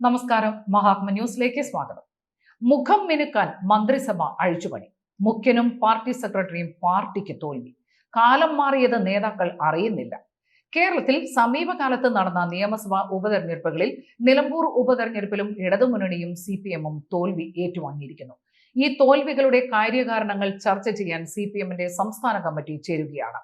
നമസ്കാരം. മഹാത്മ ന്യൂസിലേക്ക് സ്വാഗതം. മുഖം മിനുക്കാൻ മന്ത്രിസഭ അഴിച്ചുപണി. മുഖ്യനും പാർട്ടി സെക്രട്ടറിയും പാർട്ടിക്ക് തോൽവി. കാലം മാറിയത് നേതാക്കൾ അറിയുന്നില്ല. കേരളത്തിൽ സമീപകാലത്ത് നടന്ന നിയമസഭാ ഉപതെരഞ്ഞെടുപ്പുകളിൽ നിലമ്പൂർ ഉപതെരഞ്ഞെടുപ്പിലും ഇടതുമുന്നണിയും സി പി എമ്മും തോൽവി ഏറ്റുവാങ്ങിയിരിക്കുന്നു. ഈ തോൽവികളുടെ കാര്യകാരണങ്ങൾ ചർച്ച ചെയ്യാൻ സി പി എമ്മിന്റെ സംസ്ഥാന കമ്മിറ്റി ചേരുകയാണ്.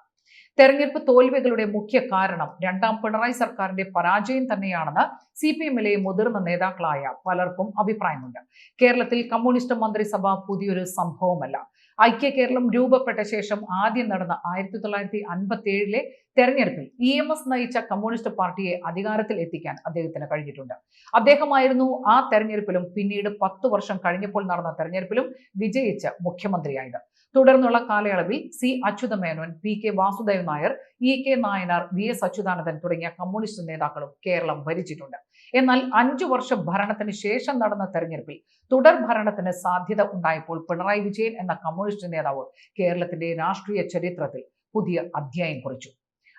തെരഞ്ഞെടുപ്പ് തോൽവികളുടെ മുഖ്യ കാരണം രണ്ടാം പിണറായി സർക്കാരിന്റെ പരാജയം തന്നെയാണെന്ന് സി പി എമ്മിലെ മുതിർന്ന നേതാക്കളായ പലർക്കും അഭിപ്രായമുണ്ട്. കേരളത്തിൽ കമ്മ്യൂണിസ്റ്റ് മന്ത്രിസഭ പുതിയൊരു സംഭവമല്ല. ഐക്യ കേരളം രൂപപ്പെട്ട ശേഷം ആദ്യം നടന്ന ആയിരത്തി തൊള്ളായിരത്തി അൻപത്തി ഏഴിലെ തെരഞ്ഞെടുപ്പിൽ ഇ എം എസ് നയിച്ച കമ്മ്യൂണിസ്റ്റ് പാർട്ടിയെ അധികാരത്തിൽ എത്തിക്കാൻ അദ്ദേഹത്തിന് കഴിഞ്ഞിട്ടുണ്ട്. അദ്ദേഹമായിരുന്നു ആ തെരഞ്ഞെടുപ്പിലും പിന്നീട് പത്തു വർഷം കഴിഞ്ഞപ്പോൾ നടന്ന തെരഞ്ഞെടുപ്പിലും വിജയിച്ച മുഖ്യമന്ത്രിയായത്. തുടർന്നുള്ള കാലയളവിൽ C Achuthamenon P K Vasudev Nair E K Nayanar V S Achuthanandan തുടങ്ങിയ കമ്മ്യൂണിസ്റ്റ് നേതാക്കളും കേരളം ഭരിച്ചിട്ടുണ്ട്. എന്നാൽ അഞ്ചു വർഷം ഭരണത്തിന് ശേഷം നടന്ന തെരഞ്ഞെടുപ്പിൽ തുടർ ഭരണത്തിന് സാധ്യത ഉണ്ടായപ്പോൾ പിണറായി വിജയൻ എന്ന കമ്മ്യൂണിസ്റ്റ് നേതാവ് കേരളത്തിന്റെ രാഷ്ട്രീയ ചരിത്രത്തിൽ പുതിയ അധ്യായം കുറിച്ചു.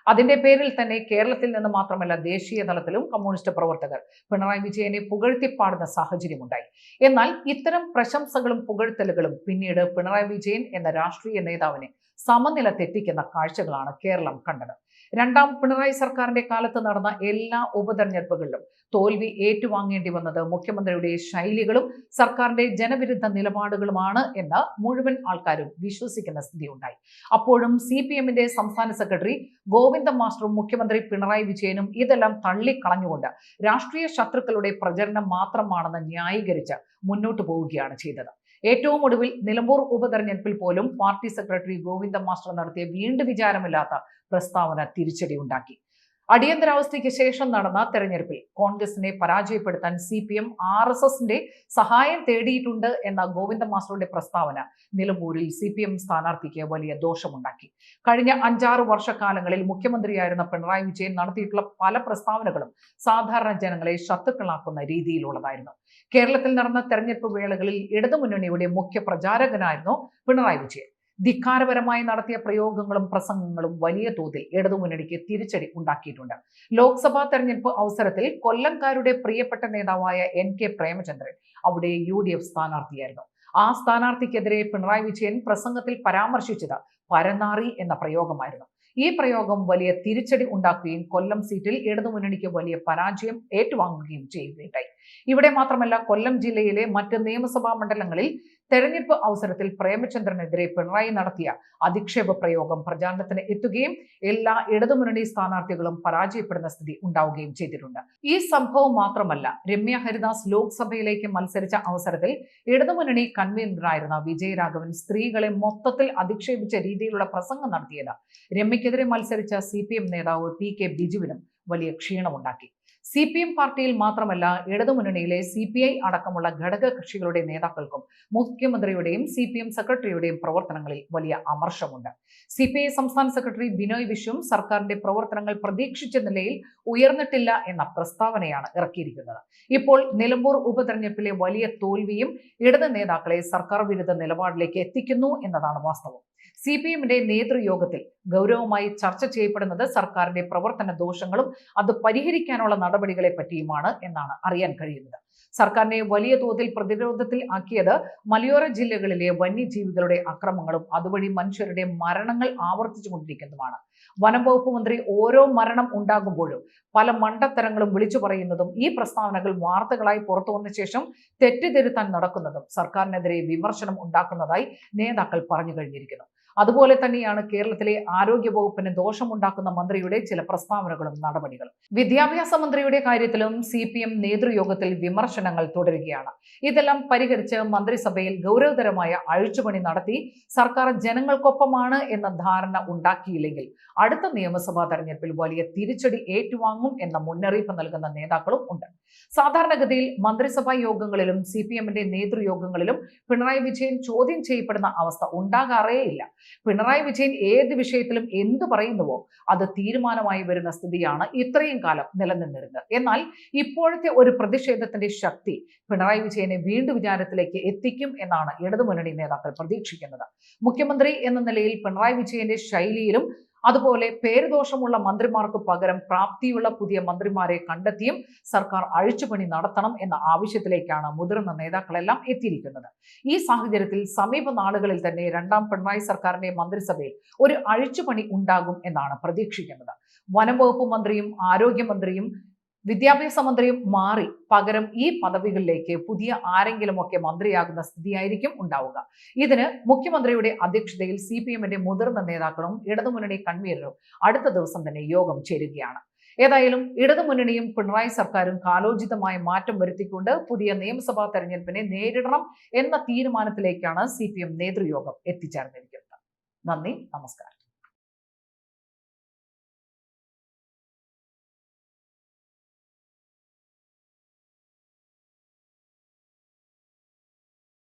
അതിന്റെ പേരിൽ തന്നെ കേരളത്തിൽ നിന്ന് മാത്രമല്ല ദേശീയ തലത്തിലും കമ്മ്യൂണിസ്റ്റ് പ്രവർത്തകർ പിണറായി വിജയനെ പുകഴ്ത്തിപ്പാടുന്ന സാഹചര്യമുണ്ടായി. എന്നാൽ ഇത്തരം പ്രശംസകളും പുകഴ്ത്തലുകളും പിന്നീട് പിണറായി വിജയൻ എന്ന രാഷ്ട്രീയ നേതാവിനെ സമനില തെറ്റിക്കുന്ന കാഴ്ചകളാണ് കേരളം കണ്ടത്. രണ്ടാം പിണറായി സർക്കാരിന്റെ കാലത്ത് നടന്ന എല്ലാ ഉപതെരഞ്ഞെടുപ്പുകളിലും തോൽവി ഏറ്റുവാങ്ങേണ്ടി വന്നത് മുഖ്യമന്ത്രിയുടെ ശൈലികളും സർക്കാരിന്റെ ജനവിരുദ്ധ നിലപാടുകളുമാണ് എന്ന് മുഴുവൻ ആൾക്കാരും വിശ്വസിക്കുന്ന സ്ഥിതിയുണ്ടായി. അപ്പോഴും സി പി എമ്മിന്റെ സംസ്ഥാന സെക്രട്ടറി ഗോവിന്ദ മാസ്റ്ററും മുഖ്യമന്ത്രി പിണറായി വിജയനും ഇതെല്ലാം തള്ളിക്കളഞ്ഞുകൊണ്ട് രാഷ്ട്രീയ ശത്രുക്കളുടെ പ്രചരണം മാത്രമാണെന്ന് ന്യായീകരിച്ച് മുന്നോട്ടു പോവുകയാണ് ചെയ്തത്. ഏറ്റവും ഒടുവിൽ നിലമ്പൂർ ഉപതെരഞ്ഞെടുപ്പിൽ പോലും പാർട്ടി സെക്രട്ടറി ഗോവിന്ദ മാസ്റ്റർ നടത്തിയ വീണ്ടും വിചാരമില്ലാത്ത പ്രസ്താവന തിരിച്ചടി ഉണ്ടാക്കി അടിയന്തരാവസ്ഥയ്ക്ക് ശേഷം നടന്ന തെരഞ്ഞെടുപ്പിൽ കോൺഗ്രസിനെ പരാജയപ്പെടുത്താൻ C P M R S എസിന്റെ സഹായം തേടിയിട്ടുണ്ട് എന്ന ഗോവിന്ദ മാസ്റ്ററുടെ പ്രസ്താവന നിലമ്പൂരിൽ സി പി എം സ്ഥാനാർത്ഥിക്ക് വലിയ ദോഷമുണ്ടാക്കി. കഴിഞ്ഞ അഞ്ചാറ് വർഷക്കാലങ്ങളിൽ മുഖ്യമന്ത്രിയായിരുന്ന പിണറായി വിജയൻ നടത്തിയിട്ടുള്ള പല പ്രസ്താവനകളും സാധാരണ ജനങ്ങളെ ശത്രുക്കളാക്കുന്ന രീതിയിലുള്ളതായിരുന്നു. കേരളത്തിൽ നടന്ന തെരഞ്ഞെടുപ്പ് വേളകളിൽ ഇടതുമുന്നണിയുടെ മുഖ്യ പ്രചാരകനായിരുന്നു പിണറായി വിജയൻ. ധിക്കാരപരമായി നടത്തിയ പ്രയോഗങ്ങളും പ്രസംഗങ്ങളും വലിയ തോതിൽ ഇടതുമുന്നണിക്ക് തിരിച്ചടി ഉണ്ടാക്കിയിട്ടുണ്ട്. ലോക്സഭാ തെരഞ്ഞെടുപ്പ് അവസരത്തിൽ കൊല്ലംകാരുടെ പ്രിയപ്പെട്ട നേതാവായ എൻ കെ പ്രേമചന്ദ്രൻ അവിടെ യു ഡി എഫ് സ്ഥാനാർത്ഥിയായിരുന്നു. ആ സ്ഥാനാർത്ഥിക്കെതിരെ പിണറായി വിജയൻ പ്രസംഗത്തിൽ പരാമർശിച്ചത് പരനാറി എന്ന പ്രയോഗമായിരുന്നു. ഈ പ്രയോഗം വലിയ തിരിച്ചടി ഉണ്ടാക്കുകയും കൊല്ലം സീറ്റിൽ ഇടതുമുന്നണിക്ക് വലിയ പരാജയം ഏറ്റുവാങ്ങുകയും ചെയ്യുകയുണ്ടായി. ഇവിടെ മാത്രമല്ല കൊല്ലം ജില്ലയിലെ മറ്റ് നിയമസഭാ മണ്ഡലങ്ങളിൽ തെരഞ്ഞെടുപ്പ് അവസരത്തിൽ പ്രേമചന്ദ്രനെതിരെ പിണറായി നടത്തിയ അധിക്ഷേപ പ്രയോഗം പ്രചാരണത്തിന് എത്തുകയും എല്ലാ ഇടതുമുന്നണി സ്ഥാനാർത്ഥികളും പരാജയപ്പെടുന്ന സ്ഥിതി ഉണ്ടാവുകയും ചെയ്തിട്ടുണ്ട്. ഈ സംഭവം മാത്രമല്ല രമ്യ ഹരിദാസ് ലോക്സഭയിലേക്ക് മത്സരിച്ച അവസരത്തിൽ ഇടതുമുന്നണി കൺവീനറായിരുന്ന വിജയരാഘവൻ സ്ത്രീകളെ മൊത്തത്തിൽ അധിക്ഷേപിച്ച രീതിയിലുള്ള പ്രസംഗം നടത്തിയത് രമ്യക്കെതിരെ മത്സരിച്ച സി നേതാവ് പി കെ ബിജുവിനും വലിയ ക്ഷീണമുണ്ടാക്കി. സി പി എം പാർട്ടിയിൽ മാത്രമല്ല ഇടതുമുന്നണിയിലെ സി പി ഐ അടക്കമുള്ള ഘടക കക്ഷികളുടെ നേതാക്കൾക്കും മുഖ്യമന്ത്രിയുടെയും സി പി എം സെക്രട്ടറിയുടെയും പ്രവർത്തനങ്ങളിൽ വലിയ അമർഷമുണ്ട്. സി പി ഐ സംസ്ഥാന സെക്രട്ടറി ബിനോയ് വിശ്വം സർക്കാരിന്റെ പ്രവർത്തനങ്ങൾ പ്രതീക്ഷിച്ച നിലയിൽ ഉയർന്നിട്ടില്ല എന്ന പ്രസ്താവനയാണ് ഇറക്കിയിരിക്കുന്നത്. ഇപ്പോൾ നിലമ്പൂർ ഉപതെരഞ്ഞെടുപ്പിലെ വലിയ തോൽവിയും ഇടത് നേതാക്കളെ സർക്കാർ വിരുദ്ധ നിലപാടിലേക്ക് എത്തിക്കുന്നു എന്നതാണ് വാസ്തവം. സി പി എമ്മിന്റെ നേതൃയോഗത്തിൽ ഗൗരവമായി ചർച്ച ചെയ്യപ്പെടുന്നത് സർക്കാരിന്റെ പ്രവർത്തന ദോഷങ്ങളും അത് പരിഹരിക്കാനുള്ള നടപടികളെ പറ്റിയുമാണ് എന്നാണ് അറിയാൻ കഴിയുന്നത്. സർക്കാരിനെ വലിയ തോതിൽ പ്രതിരോധത്തിൽ ആക്കിയത് മലയോര ജില്ലകളിലെ വന്യജീവികളുടെ അക്രമങ്ങളും അതുവഴി മനുഷ്യരുടെ മരണങ്ങൾ ആവർത്തിച്ചുകൊണ്ടിരിക്കുന്നതുമാണ് വനം വകുപ്പ് മന്ത്രി ഓരോ മരണം ഉണ്ടാകുമ്പോഴും പല മണ്ടത്തരങ്ങളും വിളിച്ചു പറയുന്നതും ഈ പ്രസ്താവനകൾ വാർത്തകളായി പുറത്തു വന്ന ശേഷം തെറ്റിദ്ധരുത്താൻ നടക്കുന്നതും സർക്കാരിനെതിരെ വിമർശനം ഉണ്ടാക്കുന്നതായി നേതാക്കൾ പറഞ്ഞു കഴിഞ്ഞിരിക്കുന്നു. അതുപോലെ തന്നെയാണ് കേരളത്തിലെ ആരോഗ്യ വകുപ്പിന് ദോഷമുണ്ടാക്കുന്ന മന്ത്രിയുടെ ചില പ്രസ്താവനകളും നടപടികളും. വിദ്യാഭ്യാസ മന്ത്രിയുടെ കാര്യത്തിലും സി പി എം നേതൃയോഗത്തിൽ വിമർശനങ്ങൾ തുടരുകയാണ്. ഇതെല്ലാം പരിഹരിച്ച് മന്ത്രിസഭയിൽ ഗൗരവതരമായ അഴിച്ചുപണി നടത്തി സർക്കാർ ജനങ്ങൾക്കൊപ്പമാണ് എന്ന ധാരണ ഉണ്ടാക്കിയില്ലെങ്കിൽ അടുത്ത നിയമസഭാ തെരഞ്ഞെടുപ്പിൽ വലിയ തിരിച്ചടി ഏറ്റുവാങ്ങും എന്ന മുന്നറിയിപ്പ് നൽകുന്ന നേതാക്കളും ഉണ്ട്. സാധാരണഗതിയിൽ മന്ത്രിസഭാ യോഗങ്ങളിലും സി പി എമ്മിന്റെ നേതൃയോഗങ്ങളിലും പിണറായി വിജയൻ ചോദ്യം ചെയ്യപ്പെടുന്ന അവസ്ഥ ഉണ്ടാകാറേയില്ല. പിണറായി വിജയൻ ഏത് വിഷയത്തിലും എന്തു പറയുന്നുവോ അത് തീരുമാനമായി വരുന്ന സ്ഥിതിയാണ് ഇത്രയും കാലം നിലനിന്നിരുന്നത്. എന്നാൽ ഇപ്പോഴത്തെ ഒരു പ്രതിഷേധത്തിന്റെ ശക്തി പിണറായി വിജയനെ വീണ്ടും വിചാരത്തിലേക്ക് എത്തിക്കും എന്നാണ് ഇടതുമുന്നണി നേതാക്കൾ പ്രതീക്ഷിക്കുന്നത്. മുഖ്യമന്ത്രി എന്ന നിലയിൽ പിണറായി വിജയന്റെ ശൈലിയിലും അതുപോലെ പേരുദോഷമുള്ള മന്ത്രിമാർക്ക് പകരം പ്രാപ്തിയുള്ള പുതിയ മന്ത്രിമാരെ കണ്ടെത്തിയും സർക്കാർ അഴിച്ചുപണി നടത്തണം എന്ന ആവശ്യത്തിലേക്കാണ് മുതിർന്ന നേതാക്കളെല്ലാം എത്തിയിരിക്കുന്നത്. ഈ സാഹചര്യത്തിൽ സമീപ നാളുകളിൽ തന്നെ രണ്ടാം പിണറായി സർക്കാരിന്റെ മന്ത്രിസഭയിൽ ഒരു അഴിച്ചുപണി ഉണ്ടാകും എന്നാണ് പ്രതീക്ഷിക്കുന്നത്. വനം വകുപ്പ് മന്ത്രിയും ആരോഗ്യമന്ത്രിയും വിദ്യാഭ്യാസ മന്ത്രിയും മാറി പകരം ഈ പദവികളിലേക്ക് പുതിയ ആരെങ്കിലുമൊക്കെ മന്ത്രിയാകുന്ന സ്ഥിതിയായിരിക്കും ഉണ്ടാവുക. ഇതിന് മുഖ്യമന്ത്രിയുടെ അധ്യക്ഷതയിൽ സി പി എമ്മിന്റെ മുതിർന്ന നേതാക്കളും ഇടതുമുന്നണി കൺവീനറും അടുത്ത ദിവസം തന്നെ യോഗം ചേരുകയാണ്. ഏതായാലും ഇടതുമുന്നണിയും പിണറായി സർക്കാരും കാലോചിതമായ മാറ്റം വരുത്തിക്കൊണ്ട് പുതിയ നിയമസഭാ തെരഞ്ഞെടുപ്പിനെ നേരിടണം എന്ന തീരുമാനത്തിലേക്കാണ് സി പി എം നേതൃയോഗം എത്തിച്ചേർന്നിരിക്കുന്നത്. നന്ദി നമസ്കാരം.